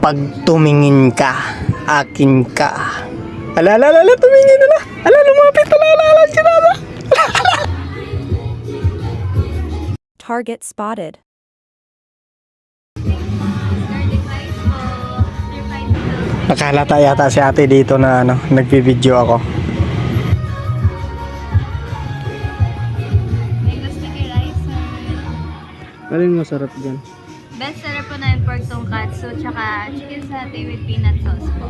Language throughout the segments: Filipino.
Pag tumingin ka, akin ka. Ala, ala, ala, tumingin ala. Ala, lumapit, ala, ala, ala, sinama. Target spotted. Nakalata yata si ate dito na ano, nagpi-video ako. Ano yung masarap dyan? Best seller po na yung pork tonkatsu tsaka chicken satay with peanut sauce po.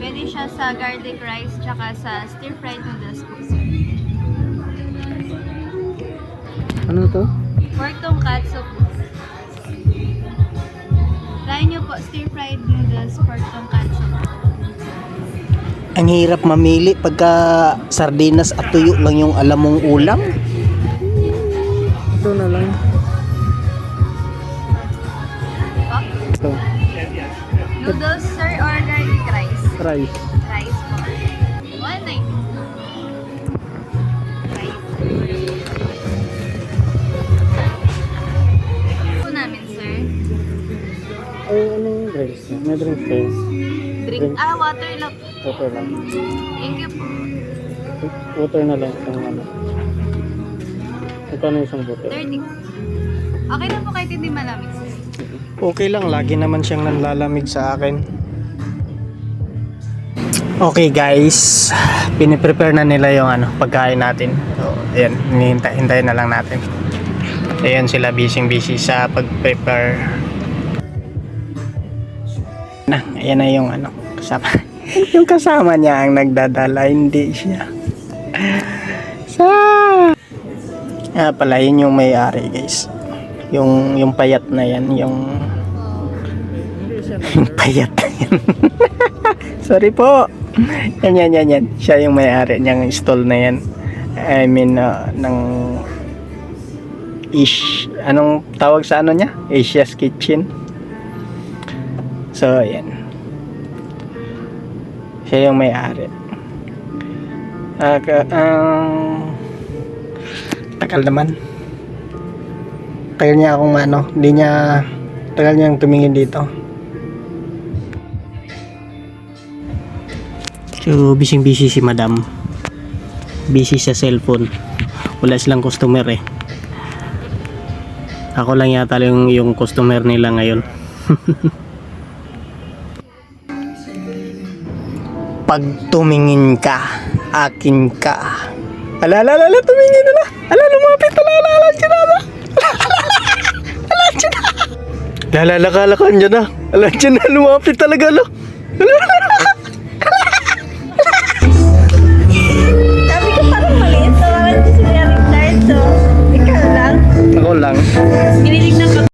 Pwede siya sa garlic rice tsaka sa stir fried noodles po sir. Ano to? Pork tonkatsu po. Try nyo po stir fried noodles pork tonkatsu. Ang hirap mamili pagka sardinas at tuyo lang yung alam mong ulam. Ito na lang. Noodles sir or garlic rice? Rice. Rice po. 190. Rice. Namin sir. Ay, ano yung drinks? May drinks kayo? Drink. Ah, water lang. Water lang. Thank you po. Water na lang. Isang ano. Magkano isang bote? 30. Okay na po kahit hindi malamig sir. Okay lang, lagi naman siyang nanlalamig sa akin. Okay guys, piniprepare na nila yung ano, pagkain natin. So, ayan, hinihintay, hintayin na lang natin. Ayan sila busy busy sa pag-prepare. Na, ayan na yung ano, kasama. yung kasama niya ang nagdadala, hindi siya. Sa... Ah, pala, yun yung may-ari guys. Yung, yung payat na yan, yung yung payat na yan. Sorry po. Yan, yan, yan, yan. Siya yung may-ari niyang stall na yan. I mean, uh, ng ish, anong tawag sa ano niya? Asia's Kitchen. So, yan. Siya yung may-ari. Ka- ang tagal naman. Tagal niya akong ano, hindi niya tagal niyang tumingin dito. So, busy-busy si madam. Busy sa cellphone. Wala silang customer eh. Ako lang yata yung, yung customer nila ngayon. Pag tumingin ka, akin ka. Ala, ala, ala, tumingin ala. Ala, lumapit, ala, ala, ala, sinama. Ala, sinama. Lalalakalakan dyan na. Ala, dyan na, lumapit talaga, ala.